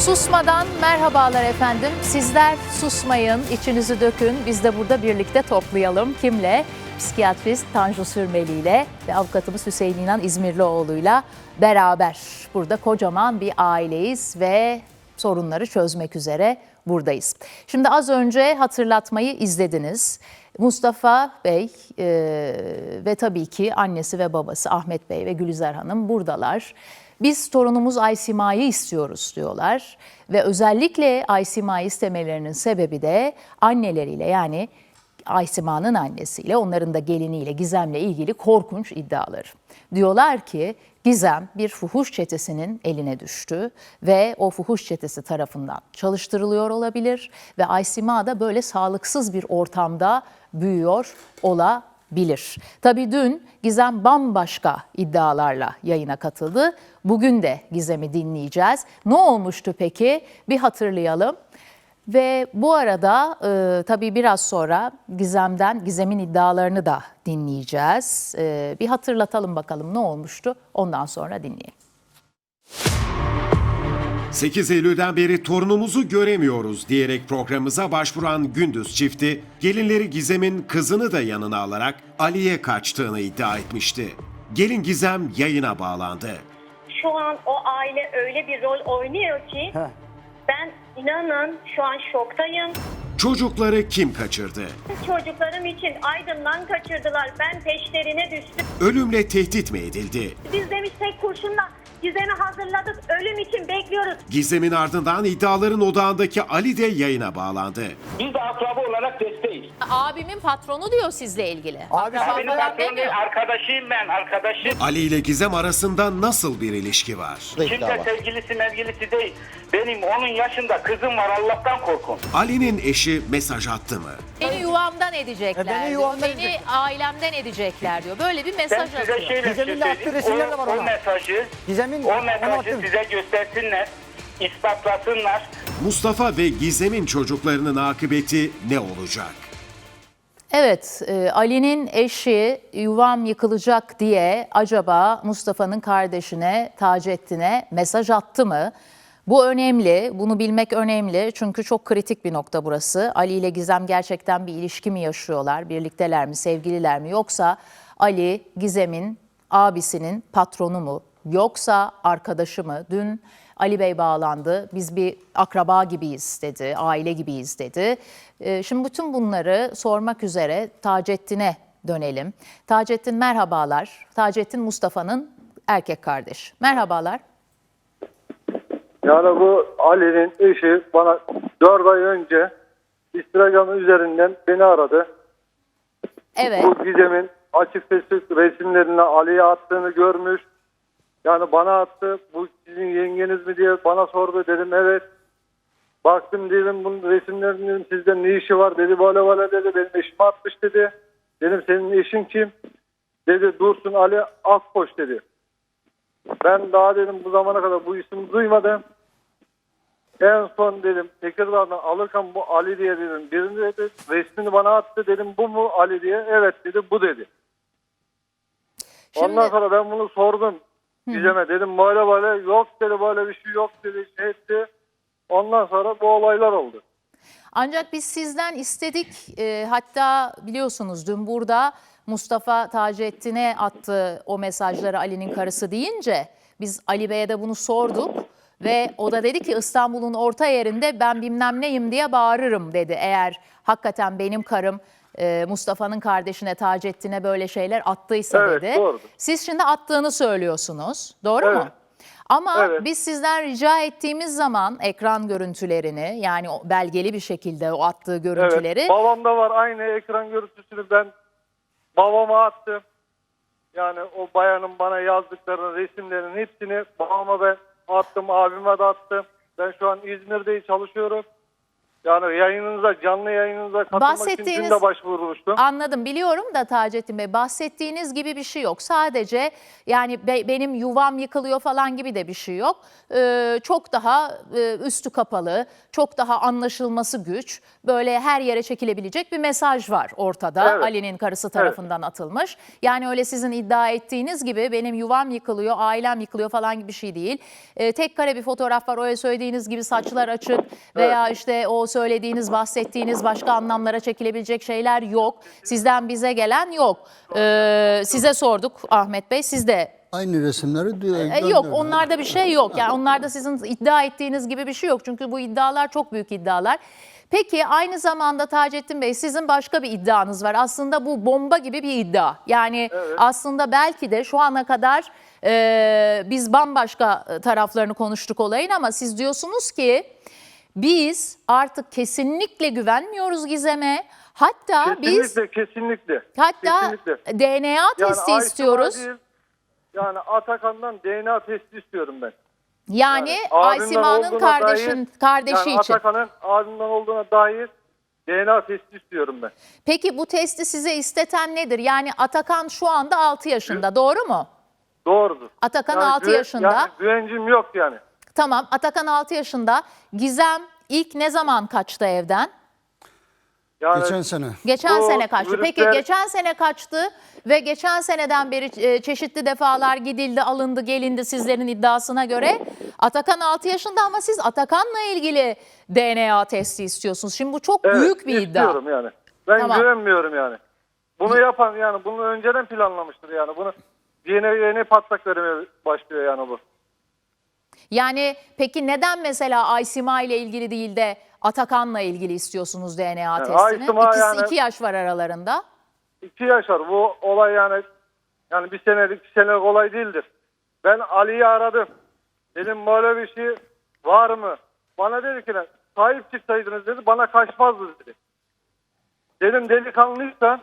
Susmadan merhabalar efendim. Sizler susmayın, içinizi dökün. Biz de burada birlikte toplayalım. Kimle? Psikiyatrist Tanju Sürmeli ile ve avukatımız Hüseyin İnan İzmirlioğlu'yla beraber burada kocaman bir aileyiz ve sorunları çözmek üzere buradayız. Şimdi az önce hatırlatmayı izlediniz. Mustafa Bey e, ve tabii ki annesi ve babası Ahmet Bey ve Gülizar Hanım buradalar. Biz torunumuz Aysima'yı istiyoruz diyorlar ve özellikle Aysima'yı istemelerinin sebebi de anneleriyle yani Aysima'nın annesiyle onların da geliniyle Gizem'le ilgili korkunç iddiaları. Diyorlar ki Gizem bir fuhuş çetesinin eline düştü ve o fuhuş çetesi tarafından çalıştırılıyor olabilir ve Aysima da böyle sağlıksız bir ortamda büyüyor olabilir. Tabii dün Gizem bambaşka iddialarla yayına katıldı. Bugün de Gizem'i dinleyeceğiz. Ne olmuştu peki? Bir hatırlayalım. Ve bu arada e, tabii biraz sonra Gizem'den Gizem'in iddialarını da dinleyeceğiz. E, bir hatırlatalım bakalım ne olmuştu ondan sonra dinleyelim. 8 Eylül'den beri torunumuzu göremiyoruz diyerek programımıza başvuran Gündüz çifti, gelinleri Gizem'in kızını da yanına alarak Ali'ye kaçtığını iddia etmişti. Gelin Gizem yayına bağlandı. şu an o aile öyle bir rol oynuyor ki Heh. ben inanın şu an şoktayım. Çocukları kim kaçırdı? Çocuklarım için Aydın'dan kaçırdılar. Ben peşlerine düştüm. Ölümle tehdit mi edildi? Biz demiş tek kurşunla Gizem'i hazırladık. Ölüm için bekliyoruz. Gizem'in ardından iddiaların odağındaki Ali de yayına bağlandı. Biz de akraba olarak desteğiz. Abimin patronu diyor sizle ilgili. Abi Akraba Benim falan patronum değil, arkadaşıyım ben, arkadaşım. Ali ile Gizem arasında nasıl bir ilişki var? Kimse sevgilisi mevgilisi değil. Benim onun yaşında kızım var Allah'tan korkun. Ali'nin eşi mesaj attı mı? Beni yuvamdan edecekler E, beni diyor. yuvamdan Beni edecekler. ailemden edecekler diyor. Böyle bir Ben mesaj size atıyor. şöyle bir şey Gizem'in de attığı söyleyeyim. resimler de var O, o ona. mesajı, Gizem'in o onu mesajı attım. size göstersinler, ispatlasınlar. Mustafa ve Gizem'in çocuklarının akıbeti ne olacak? Evet, e, Ali'nin eşi yuvam yıkılacak diye acaba Mustafa'nın kardeşine, Taceddin'e mesaj attı mı? Bu önemli, bunu bilmek önemli çünkü çok kritik bir nokta burası. Ali ile Gizem gerçekten bir ilişki mi yaşıyorlar, birlikteler mi, sevgililer mi? Yoksa Ali, Gizem'in abisinin patronu mu? Yoksa arkadaşı mı? Dün Ali Bey bağlandı. Biz bir akraba gibiyiz dedi, aile gibiyiz dedi. Ee, Şimdi bütün bunları sormak üzere Taceddin'e dönelim. Taceddin merhabalar. Taceddin Mustafa'nın erkek kardeşi. Merhabalar. Yani bu Ali'nin eşi bana 4 ay önce Instagram üzerinden beni aradı. Evet. Bu Gizem'in açık sesli resimlerini Ali'ye attığını görmüş. Yani bana attı. Bu sizin yengeniz mi diye bana sordu. Dedim evet. Baktım dedim bunun resimlerinin dedim, sizde ne işi var dedi. Böyle böyle dedi. Benim eşime atmış dedi. Dedim senin eşin kim? Dedi Dursun Ali Akkoç dedi. Ben daha dedim bu zamana kadar bu ismi duymadım. En son dedim Tekirdağ'dan alırken bu Ali diye dedim. Birini dedi resmini bana attı dedim bu mu Ali diye. Evet dedi bu dedi. Şimdi- Ondan sonra ben bunu sordum. Gizem'e dedim böyle böyle yok dedi böyle bir şey yok dedi şey etti. Ondan sonra bu olaylar oldu. Ancak biz sizden istedik, e, hatta biliyorsunuz dün burada Mustafa Taceddin'e attı o mesajları Ali'nin karısı deyince biz Ali Bey'e de bunu sorduk. Ve o da dedi ki İstanbul'un orta yerinde ben bilmem neyim diye bağırırım dedi. Eğer hakikaten benim karım e, Mustafa'nın kardeşine Taceddin'e böyle şeyler attıysa Evet, dedi. doğrudur. Siz şimdi attığını söylüyorsunuz. Doğru mu? Evet. Ama Evet. biz sizden rica ettiğimiz zaman ekran görüntülerini yani belgeli bir şekilde o attığı görüntüleri Evet. Babamda var aynı ekran görüntüsünü ben babama attım. Yani o bayanın bana yazdıklarını, resimlerin hepsini babama ben attım, abime de attım. Ben şu an İzmir'de çalışıyorum. Yani yayınınıza, canlı yayınınıza katılmak için dün de başvurmuştum. Anladım biliyorum da Taceddin Bey bahsettiğiniz gibi bir şey yok. Sadece yani be- benim yuvam yıkılıyor falan gibi de bir şey yok. Ee, çok daha e, üstü kapalı, çok daha anlaşılması güç, böyle her yere çekilebilecek bir mesaj var ortada. Evet. Ali'nin karısı tarafından atılmış. Yani öyle sizin iddia ettiğiniz gibi benim yuvam yıkılıyor, ailem yıkılıyor falan gibi bir şey değil. Ee, tek kare bir fotoğraf var. Öyle söylediğiniz gibi saçlar açık veya işte o söylediğiniz, bahsettiğiniz başka anlamlara çekilebilecek şeyler yok. Sizden bize gelen yok. Ee, size sorduk Ahmet Bey, siz de Aynı resimleri diyor. e, yok onlarda bir şey yok. Yani onlarda sizin iddia ettiğiniz gibi bir şey yok. Çünkü bu iddialar çok büyük iddialar. Peki aynı zamanda Taceddin Bey sizin başka bir iddianız var. Aslında bu bomba gibi bir iddia. Yani aslında belki de şu ana kadar e, biz bambaşka taraflarını konuştuk olayın ama siz diyorsunuz ki biz artık kesinlikle güvenmiyoruz Gizem'e. Hatta biz Kesinlikle, kesinlikle. hatta Kesinlikle. DNA testi Aysima istiyoruz. değil, yani Atakan'dan DNA testi istiyorum ben. Yani, abimden Aysima'nın kardeşin dair- kardeşi yani için. Atakan'ın abimden olduğuna dair DNA testi istiyorum ben. Peki bu testi size isteten nedir? Yani Atakan şu anda 6 yaşında doğru mu? Doğrudur. Atakan Yani 6 güven- yaşında. Yani güvencim yok yani. Tamam Atakan 6 yaşında. Gizem ilk ne zaman kaçtı evden? Yani Geçen sene. Geçen Bu sene kaçtı. Peki virüsler- geçen sene kaçtı ve geçen seneden beri e, çeşitli defalar gidildi, alındı, gelindi sizlerin iddiasına göre. Atakan 6 yaşında ama siz Atakan'la ilgili DNA testi istiyorsunuz. Şimdi bu çok Evet, büyük bir iddia. istiyorum yani. Ben Tamam. güvenmiyorum yani. Bunu yapan yani bunu önceden planlamıştır yani. Bunu yeni yeni patlak vermeye başlıyor yani bu. Yani peki neden mesela Aysima ile ilgili değil de Atakan'la ilgili istiyorsunuz DNA testini? Aysima İkisi yani- iki yaş var aralarında. İki yaş var. Bu olay yani yani bir senelik iki senelik olay değildir. Ben Ali'yi aradım. Dedim böyle bir şey var mı? Bana dedi ki sahip çıksaydınız dedi bana kaçmazdı dedi. Dedim delikanlıysan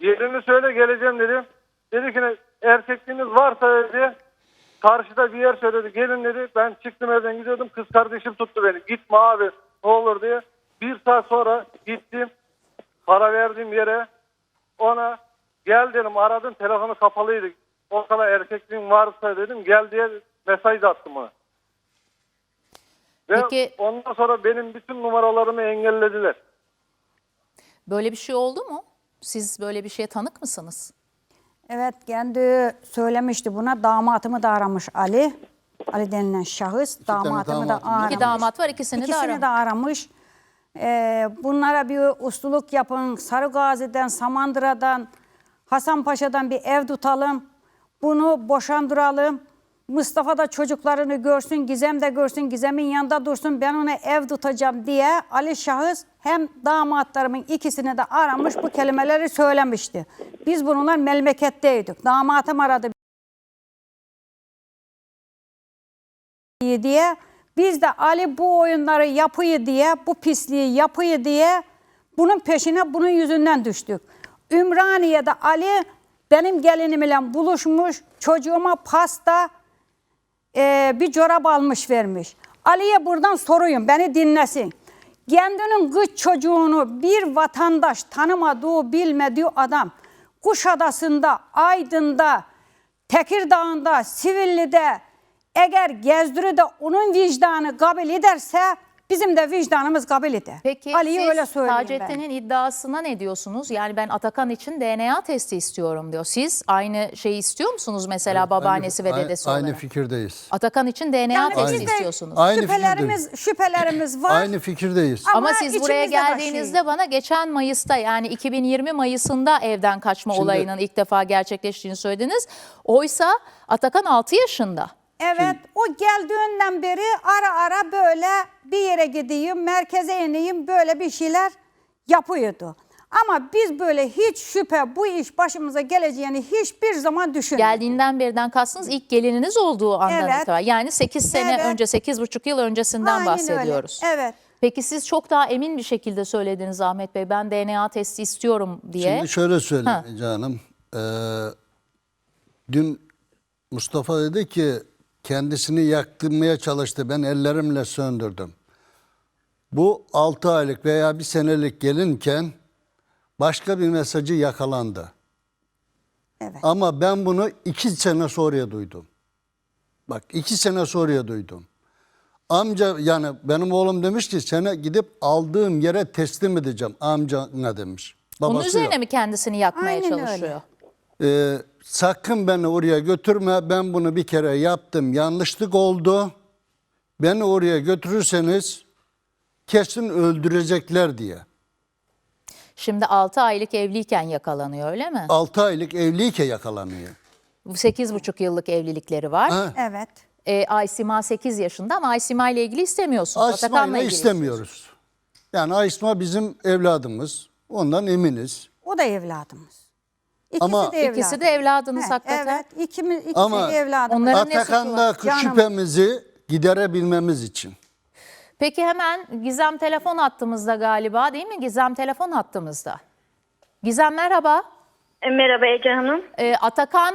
yerini söyle geleceğim dedim. Dedi ki erkekliğiniz varsa dedi karşıda bir yer söyledi gelin dedi. Ben çıktım evden gidiyordum kız kardeşim tuttu beni. Gitme abi ne olur diye. Bir saat sonra gittim para verdiğim yere ona gel dedim aradım telefonu kapalıydı. O kadar erkekliğin varsa dedim gel diye mesaj attım ona. Ve Peki- ondan sonra benim bütün numaralarımı engellediler. Böyle bir şey oldu mu? Siz böyle bir şeye tanık mısınız? Evet kendi söylemişti buna damatımı da aramış Ali. Ali denilen şahıs damatımı da damatım aramış. İki damat var ikisini, de İkisini aramış. de aramış. Ee, bunlara bir usluluk yapın. Sarıgazi'den, Samandıra'dan, Hasanpaşa'dan bir ev tutalım. Bunu boşandıralım. Mustafa da çocuklarını görsün, Gizem de görsün, Gizem'in yanında dursun. Ben ona ev tutacağım diye Ali Şahıs hem damatlarımın ikisini de aramış bu kelimeleri söylemişti. Biz bununla memleketteydik. Damatım aradı diye biz de Ali bu oyunları yapıyı diye bu pisliği yapıyı diye bunun peşine bunun yüzünden düştük. Ümraniye'de Ali benim gelinimle buluşmuş çocuğuma pasta e, bir çorap almış vermiş. Ali'ye buradan soruyum beni dinlesin. Kendinin kız çocuğunu bir vatandaş tanımadığı bilmediği adam Kuşadası'nda, Aydın'da, Tekirdağ'ında, Sivilli'de eğer gezdirir de onun vicdanı kabul ederse bizim de vicdanımız kabul eder. Peki Ali'ye siz öyle söyleyeyim ben. Taceddin'in iddiasına ne diyorsunuz? Yani ben Atakan için DNA testi istiyorum diyor. Siz aynı şeyi istiyor musunuz mesela babaannesi ve Aynı- dedesi Aynı olarak? fikirdeyiz. Atakan için DNA Yani testi de istiyorsunuz. Aynı şüphelerimiz, şüphelerimiz var. Aynı fikirdeyiz. Ama siz buraya geldiğinizde bana geçen Mayıs'ta yani 2020 Mayıs'ında evden kaçma Şimdi- olayının ilk defa gerçekleştiğini söylediniz. Oysa Atakan 6 yaşında. Evet o geldiğinden beri ara ara böyle bir yere gideyim, merkeze ineyim böyle bir şeyler yapıyordu. Ama biz böyle hiç şüphe bu iş başımıza geleceğini hiçbir zaman düşünmedik. Geldiğinden beriden kastınız ilk gelininiz olduğu andan Evet. itibaren. Yani 8 sene Evet. önce, 8,5 yıl öncesinden Aynen bahsediyoruz. Öyle. Evet. Peki siz çok daha emin bir şekilde söylediniz Ahmet Bey. Ben DNA testi istiyorum diye. Şimdi şöyle söyleyeyim Ha. canım. Ee, dün Mustafa dedi ki kendisini yaktırmaya çalıştı. Ben ellerimle söndürdüm. Bu 6 aylık veya bir senelik gelinken başka bir mesajı yakalandı. Evet. Ama ben bunu iki sene sonra duydum. Bak iki sene sonra duydum. Amca yani benim oğlum demiş ki sana gidip aldığım yere teslim edeceğim amcana demiş. Onun Babası üzerine yok. mi kendisini yakmaya Aynen öyle. Ee, sakın beni oraya götürme. Ben bunu bir kere yaptım. Yanlışlık oldu. Beni oraya götürürseniz kesin öldürecekler diye. Şimdi 6 aylık evliyken yakalanıyor öyle mi? 6 aylık evliyken yakalanıyor. Bu 8,5 yıllık evlilikleri var. Ha. Evet. E, Aysima 8 yaşında ama Aysima ile ilgili istemiyorsun. Aysma'yı istemiyoruz. Yani Aysma bizim evladımız. Ondan eminiz. O da evladımız. İkisi Ama- de evladımız. İkisi de evladınız He, hakikaten. Evet. İkimiz, ikisi Ama evladımız. Onların ne suçu var? Şüphemizi giderebilmemiz için. Peki hemen Gizem telefon hattımızda galiba değil mi? Gizem telefon hattımızda. Gizem merhaba. Merhaba Ece Hanım. E, Atakan